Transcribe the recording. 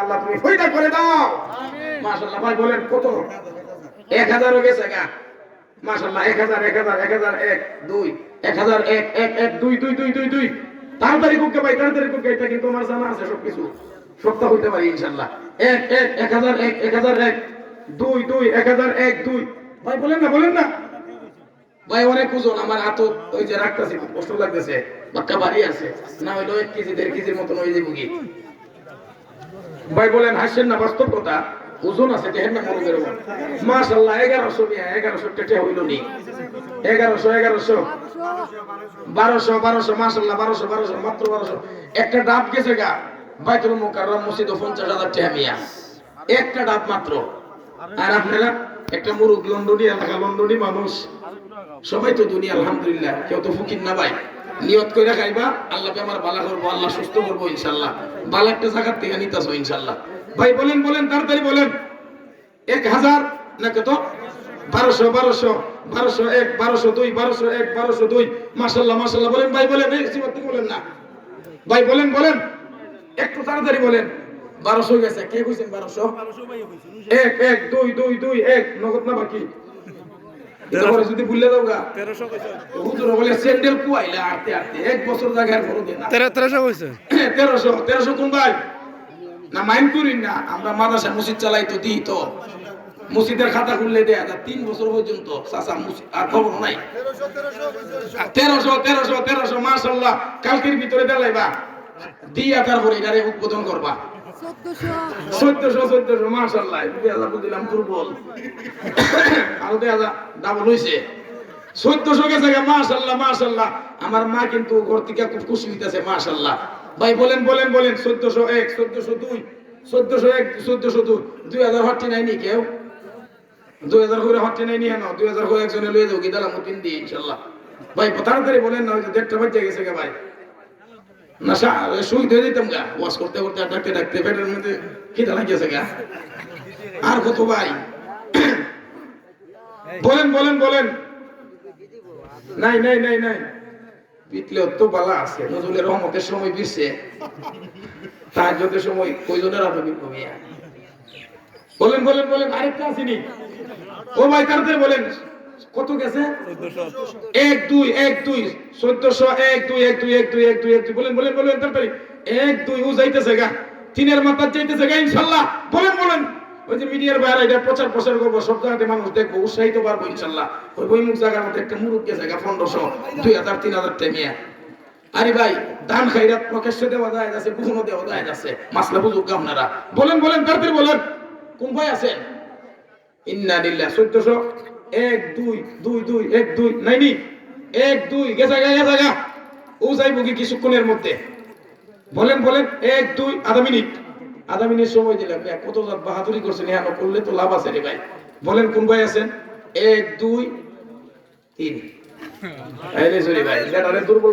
আল্লাহ তুমি ফয়দা করে দাও। মাশাআল্লাহ ভাই বলেন কত? গেছে গা। মাশাআল্লাহ তাড়াতাড়ি কুকে ভাই তাড়াতাড়ি কুকে এটা কিন্তু আমার জানা আছে সবকিছু? সপ্তাহ হইতে পারি ভাই বলেন না বলেন না। ভাই অনেক ওজন আমার হাত ওই যে রাখতেছি কষ্ট লাগতেছে। বাক্কা বাড়ি আছে না হইল এক কেজি দেড় কেজির মতন হয়ে যাব কি? ভাই বলেন হাসছেন না, বাস্তব কথা। ওজন আছে দেখেন না মরুদের মাশাল্লাহ, এগারোশো নিয়ে, এগারোশো টেটে হইল নি। এগারোশো এগারোশো। বারোশো বারোশো, মাশাল্লাহ, বারোশো বারোশো, মাত্র বারোশো। একটা ডাব গেছে গা, বাইতুল মুকাররম মসজিদ পঞ্চাশ হাজার টাকা মিয়া একটা ডাব মাত্র। আর আপনারা, একটা মুরুগ, লন্ডনী এলাকা, লন্ডনী মানুষ। সবাই তো দুনিয়া, আলহামদুলিল্লাহ। কেউ তো ফকির না ভাই। নিয়ত করে খাইবা আল্লাহ আমার বালা করব, আল্লাহ সুস্থ করব ইনশাল্লাহ। বালা একটা জায়গার থেকে নিতাছো ইনশাল্লাহ। ভাই, বলেন বলেন, তাড়াতাড়ি বলেন। এক হাজার না কত? বারোশো বারোশো বারোশো এক, বারোশো দুই, বারোশো এক, বারোশো দুই। মাসাল্লাহ মাসাল্লাহ বলেন, ভাই, বলেন বলেন না। ভাই, বলেন বলেন। একটু তাড়াতাড়ি বলেন। বারোশো গেছে। কে কইছেন বারোশো? এক এক, দুই দুই দুই, এক। নগদ না বাকি? তারপরে যদি ভুলে দাও গা। হুজুর বলে স্যান্ডেল কুয়াইলে আটতে আটতে এক বছর না। কইছে? কোন ভাই? না মাইন্ড করিন না আমরা মাদ্রাসা মসজিদ চালাই তো দিই তো। মসজিদের খাতা খুললে দেয়া যায় তিন বছর পর্যন্ত চাচা আর খবর নাই। তেরোশো তেরোশো তেরোশো মাসাল্লাহ কালকের ভিতরে দেলাইবা। দিয়া তারপরে এটারে উদ্বোধন করবা। আমার মা কিন্তু ঘর থেকে খুব খুশি হইতেছে মাসাল্লাহ ভাই, বলেন বলেন বলেন, চোদ্দশো এক, চোদ্দশো দুই, চোদ্দশো এক, চোদ্দশো দুই। দুই হাজার হট্টি নাই নি কেউ? দুই হাজার করে হট্টি নাই নি হেন? দুই হাজার করে একজনে লয়ে যাও গিদালাম তিন দিয়ে ইনশাল্লাহ ভাই, তাড়াতাড়ি বলেন না, ওই যে দেড়টা বাজে গেছে ভাই। না শুই ধরে দিতাম গা। ওয়াশ করতে করতে ডাকতে ডাকতে, পেটের মধ্যে খিদা লাগিয়েছে গা। আর কত ভাই? বলেন বলেন বলেন। নাই নাই নাই নাই। পিতলেও তো বালা আছে, নজরুলের রহমতের সময় বিরছে তাহাজ্জুদের সময়, কয়জনের আতো বিপ্লবিয়া বলেন বলেন বলেন, আরেকটা আসেনি ও ভাই, তাড়াতাড়ি বলেন। কত গেছে? এক দুই এক দুই চোদ্দশো এক দুই এক দুই এক দুই এক দুই এক দুই বলেন বলেন বলেন তাড়াতাড়ি। এক দুই ও যাইতেছে গা। তিনের মাথার যাইতেছে গা ইনশাল্লাহ। বলেন বলেন। ওই যে মিডিয়ার বাইরে এটা প্রচার প্রচার করব সব জায়গাতে মানুষ দেখব উৎসাহিত পারব ইনশাল্লাহ। ওই বইমুখ জায়গার মধ্যে একটা মুরুখ গেছে গা পনেরোশো দুই হাজার তিন হাজার টেমিয়া আরে ভাই দান খাইরাত প্রকাশ্যে দেওয়া যায় যাচ্ছে গুহনো দেওয়া যায় যাচ্ছে মাসলা বুঝুক আপনারা। বলেন বলেন তাড়াতাড়ি বলেন। কোন ভাই আছেন? ইন্না লিল্লাহ চোদ্দশো। এক, দুই দুই দুই, এক, দুই নাইনি এক, দুই, গেছে, গা গেছে গা ও যাইব কি কিছুক্ষণের মধ্যে। বলেন বলেন, এক, দুই, আধা মিনিট। আধা মিনিট সময় দিলাম কত বাহাদুরি করছেন হ্যাঁ করলে তো লাভ আছে রে ভাই। বলেন, কোন ভাই আছেন? এক, দুই, তিন। ভাই দুর্বল